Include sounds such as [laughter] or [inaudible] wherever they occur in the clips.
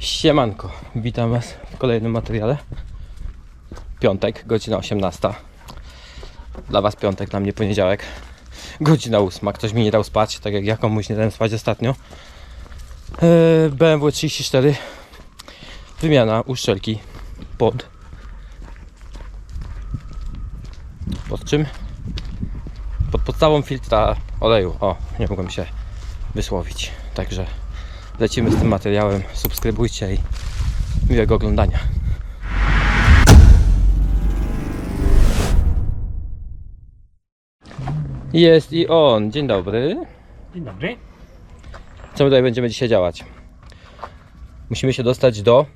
Siemanko, witam Was w kolejnym materiale. Piątek, godzina 18. Dla Was piątek, dla mnie poniedziałek. Godzina 8. Ktoś mi nie dał spać, tak jak ja komuś nie dałem spać ostatnio. Eee, BMW 34. Wymiana uszczelki pod. Pod czym? Pod podstawą filtra oleju. O, nie mogłem się wysłowić. Także lecimy z tym materiałem. Subskrybujcie i miłego oglądania. Jest i on. Dzień dobry. Dzień dobry. Co my tutaj będziemy dzisiaj działać? Musimy się dostać do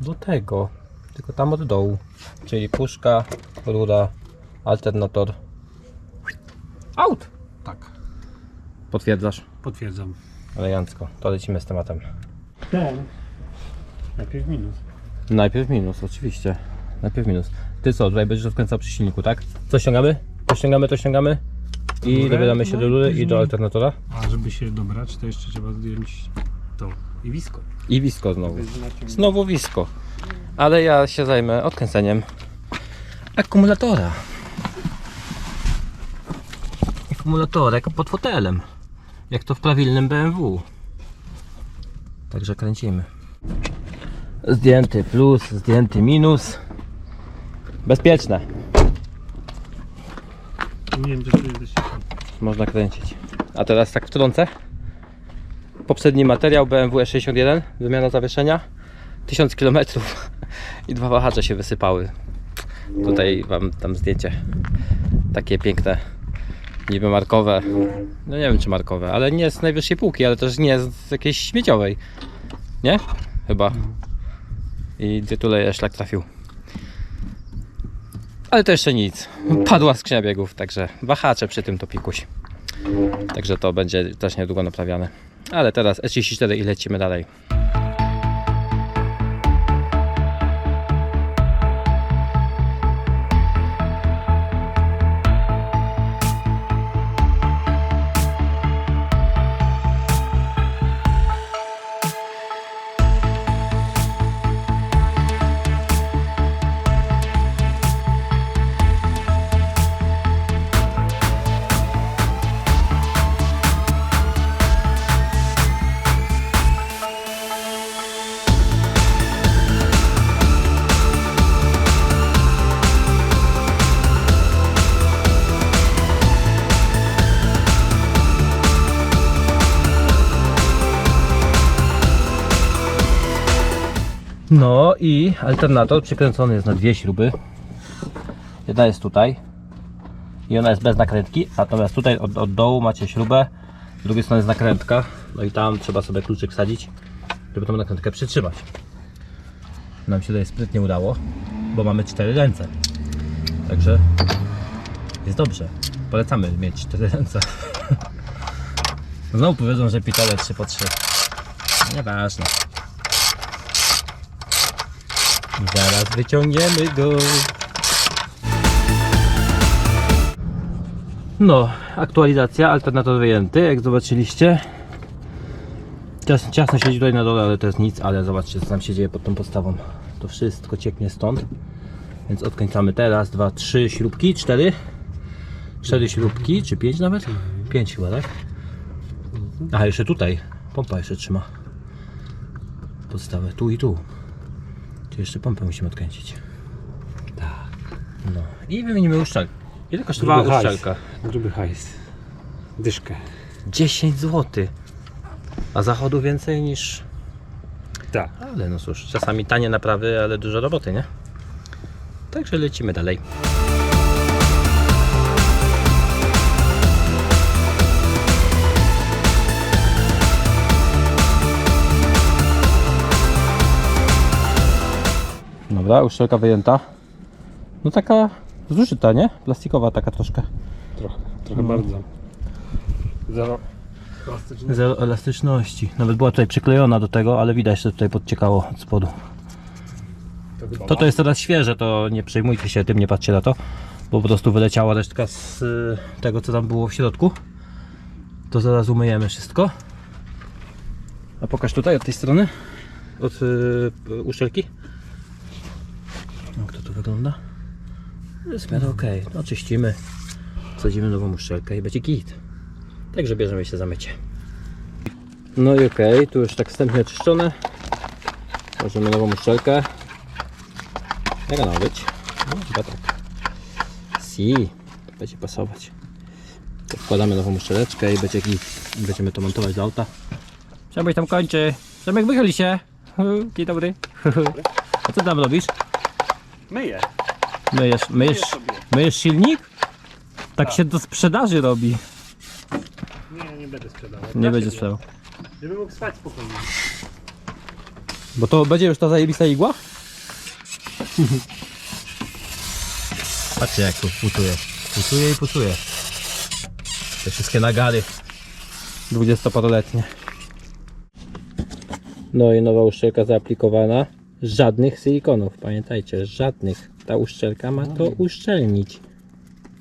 do tego. Tylko tam od dołu. Czyli puszka, rura, alternator. Out! Tak, Potwierdzasz? potwierdzam. Elegancko. To lecimy z tematem. Ten. Najpierw minus. Najpierw minus, oczywiście. Najpierw minus. Ty co, tutaj będziesz odkręcał przy silniku, tak? Co ściągamy? To ściągamy, to ściągamy. I Rurę, dobieramy się no do i rury i później- do alternatora. A żeby się dobrać, to jeszcze trzeba zdjąć to i wisko. I wisko znowu. Znowu wisko. Ale ja się zajmę odkręceniem akumulatora. Akumulatorek pod fotelem. Jak to w prawilnym BMW. Także kręcimy. Zdjęty plus, zdjęty minus. Bezpieczne. Nie wiem, czy to jest dość Można kręcić. A teraz tak wtrącę. Poprzedni materiał BMW E61, wymiana zawieszenia. 1000 km [laughs] i dwa wahacze się wysypały. Tutaj wam tam zdjęcie. Takie piękne, niby markowe. No nie wiem czy markowe, ale nie z najwyższej półki, ale też nie z jakiejś śmieciowej. Nie? Chyba. I tytule szlak trafił. Ale to jeszcze nic. Padła skrzynia biegów, także wahacze przy tym to pikuś. Także to będzie też niedługo naprawiane. Ale teraz E34 i lecimy dalej. No i alternator przykręcony jest na dwie śruby. Jedna jest tutaj i ona jest bez nakrętki, natomiast tutaj od, od dołu macie śrubę, z drugiej strony jest nakrętka, no i tam trzeba sobie kluczyk wsadzić, żeby tą nakrętkę przytrzymać. Nam się tutaj sprytnie udało, bo mamy cztery ręce. Także jest dobrze. Polecamy mieć cztery ręce. [laughs] Znowu powiedzą, że pitole 3 po 3. Nieważne. Zaraz wyciągniemy go. No, aktualizacja, alternator wyjęty, jak zobaczyliście. Ciasno, ciasno siedzi tutaj na dole, ale to jest nic, ale zobaczcie co tam się dzieje pod tą podstawą. To wszystko cieknie stąd. Więc odkręcamy teraz dwa, trzy śrubki, cztery. Cztery śrubki, czy pięć nawet? Pięć chyba, tak? A jeszcze tutaj. Pompa jeszcze trzyma. Podstawę tu i tu. Tu jeszcze pompę musimy odkręcić. Tak. No. I wymienimy uszczelkę. Ile kosztuje Dwa hajs. uszczelka? Gruby hajs. Dyszkę. 10 zł. A zachodu więcej niż. Tak. Ale no cóż, czasami tanie naprawy, ale dużo roboty, nie? Także lecimy dalej. Dobra, uszczelka wyjęta. No taka zużyta, nie? Plastikowa taka troszkę. Trochę, trochę No. bardzo. Zero. Plastyczny. Zero elastyczności. Nawet była tutaj przyklejona do tego, ale widać, że tutaj podciekało od spodu. To to jest teraz świeże, to nie przejmujcie się tym, nie patrzcie na to, bo po prostu wyleciała resztka z y, tego, co tam było w środku. To zaraz umyjemy wszystko. A pokaż tutaj od tej strony. od y, uszczelki. To wygląda? Jest w miarę okej. No czyścimy, wsadzimy nową uszczelkę i będzie git. Także bierzemy się za mycie. No i okej, tu już tak wstępnie oczyszczone. Możemy nową uszczelkę. Jak ona ma być? No chyba tak. Si, będzie pasować. Wkładamy nową uszczeleczkę i będzie git. I Będziemy to montować do auta. Przemek tam kończy. Przemek wychyli się. [laughs] Dzień dobry. [laughs] A co tam robisz? Myję. Myjesz, myjesz, sobie. myjesz silnik? Tak się do sprzedaży robi. Nie, nie będę sprzedawał. Nie Dla będzie sprzedał. Żeby mógł spać spokojnie. Bo to będzie już ta zajebista igła? Patrzcie jak tu putuje. Putuje i putuje. Te wszystkie nagary. Dwudziestoparoletnie. No i nowa uszczelka zaaplikowana. Żadnych silikonów, pamiętajcie, żadnych. Ta uszczelka ma to uszczelnić.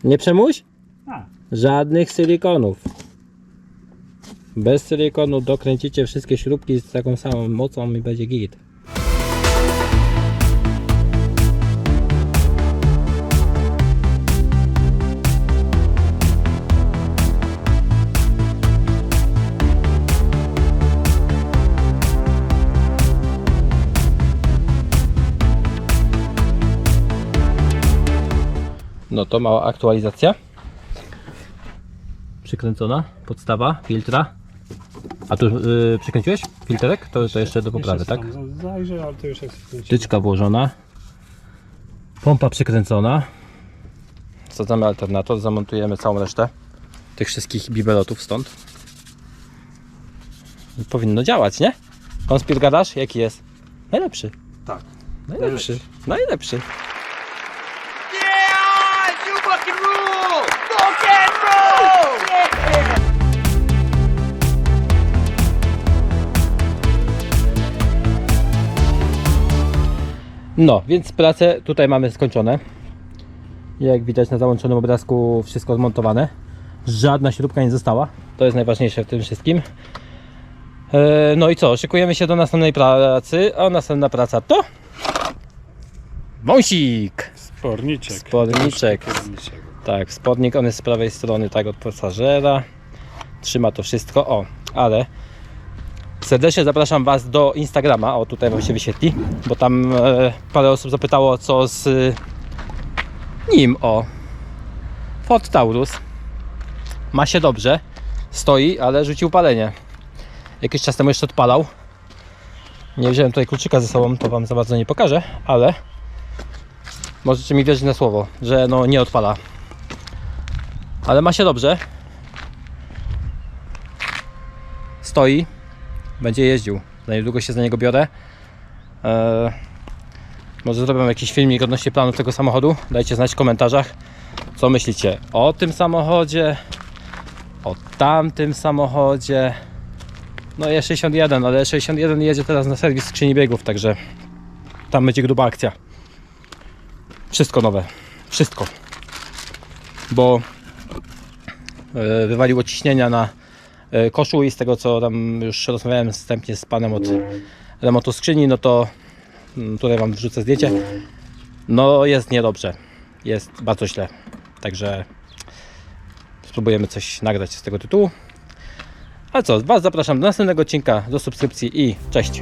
Nie przemuś? Żadnych silikonów. Bez silikonu dokręcicie wszystkie śrubki z taką samą mocą i będzie git. No to mała aktualizacja przykręcona, podstawa, filtra. A tu yy, przykręciłeś filterek? To, to jeszcze do poprawy, jeszcze tak? Zajrzę, ale to już jest wkręcione. Tyczka włożona. Pompa przykręcona. Wsadzamy alternator, zamontujemy całą resztę tych wszystkich bibelotów stąd. I powinno działać, nie? Konspir gadasz? Jaki jest? Najlepszy. Tak. Najlepszy. Najlepszy. No, więc prace tutaj mamy skończone. Jak widać na załączonym obrazku wszystko zmontowane. Żadna śrubka nie została. To jest najważniejsze w tym wszystkim. E, No i co? Szykujemy się do następnej pracy. A następna praca to... Wąsik! Sporniczek. Sporniczek. Sporniczek. Tak, spodnik on jest z prawej strony, tak od pasażera. Trzyma to wszystko. O, ale serdecznie zapraszam Was do Instagrama. O, tutaj Wam się wyświetli, bo tam e, parę osób zapytało, co z nim. O, Ford Taurus. Ma się dobrze, stoi, ale rzucił palenie. Jakiś czas temu jeszcze odpalał. Nie wziąłem tutaj kluczyka ze sobą, to Wam za bardzo nie pokażę, ale możecie mi wierzyć na słowo, że no nie odpala. Ale ma się dobrze. Stoi. Będzie jeździł. Za niedługo się za niego biorę. Eee, może zrobię jakiś filmik odnośnie planów tego samochodu. Dajcie znać w komentarzach, co myślicie o tym samochodzie, o tamtym samochodzie. No E61, ale E61 jedzie teraz na serwis skrzyni biegów, także tam będzie gruba akcja. Wszystko nowe. Wszystko. Bo e, wywaliło ciśnienia na koszu i z tego co tam już rozmawiałem wstępnie z panem od remontu skrzyni, no to mm, tutaj wam wrzucę zdjęcie. No jest niedobrze. Jest bardzo źle. Także spróbujemy coś nagrać z tego tytułu. A co, Was zapraszam do następnego odcinka, do subskrypcji i cześć!